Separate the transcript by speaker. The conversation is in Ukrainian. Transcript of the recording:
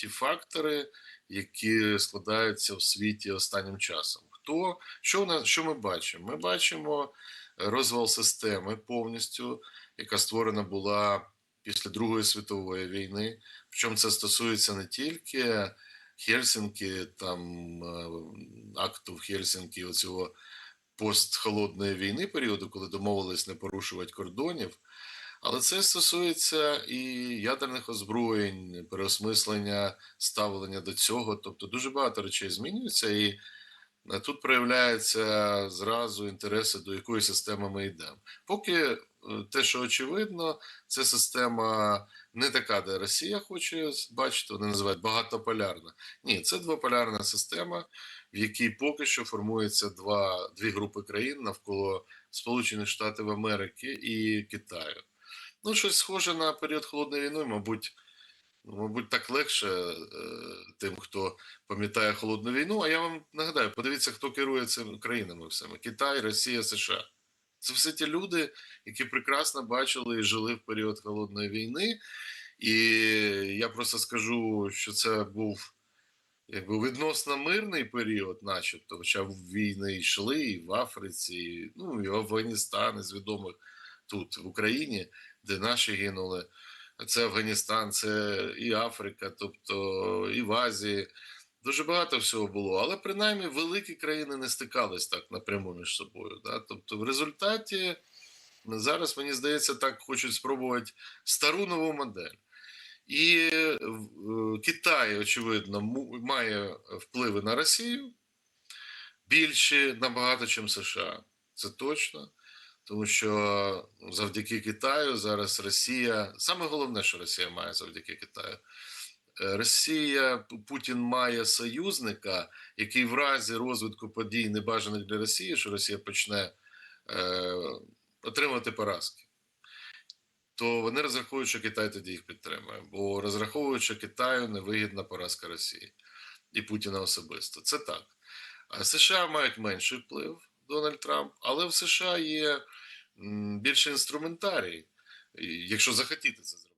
Speaker 1: ті фактори, які складаються в світі останнім часом. Хто що у нас що ми бачимо? Ми бачимо розвал системи повністю, яка створена була після Другої світової війни. Причому це стосується не тільки Хельсінки, там е, акту в Хельсінки, оцього постхолодної війни періоду, коли домовились не порушувати кордонів. Але це стосується і ядерних озброєнь, переосмислення ставлення до цього. Тобто дуже багато речей змінюється, і е, тут проявляється зразу інтереси, до якої системи ми йдемо. Поки е, те, що очевидно, це система не така, де Росія хоче бачити, вони називають багатополярна. Ні, це двополярна система, в якій поки що формується два, дві групи країн навколо Сполучених Штатів Америки і Китаю. Ну, щось схоже на період холодної війни, мабуть, мабуть, так легше е, тим, хто пам'ятає холодну війну. А я вам нагадаю, подивіться, хто керує цими країнами всіми: Китай, Росія, США. Це все ті люди, які прекрасно бачили і жили в період холодної війни. І я просто скажу, що це був якби відносно мирний період, начебто, хоча війни йшли і в Африці, і, ну і в Афганістані з відомих тут в Україні, де наші гинули. Це Афганістан, це і Африка, тобто і в Азії. Дуже багато всього було, але принаймні великі країни не стикались так напряму між собою. Да? Тобто, в результаті зараз мені здається, так хочуть спробувати стару нову модель. І е, Китай, очевидно, має впливи на Росію більші набагато, ніж США. Це точно. Тому що завдяки Китаю зараз Росія, саме головне, що Росія має завдяки Китаю. Е, Росія Путін має союзника, який в разі розвитку подій небажаних для Росії, що Росія почне е, отримувати поразки, то вони розраховують, що Китай тоді їх підтримує, бо розраховують, що Китаю невигідна поразка Росії і Путіна особисто. Це так. А США мають менший вплив Дональд Трамп, але в США є більше інструментарій, якщо захотіти це зробити.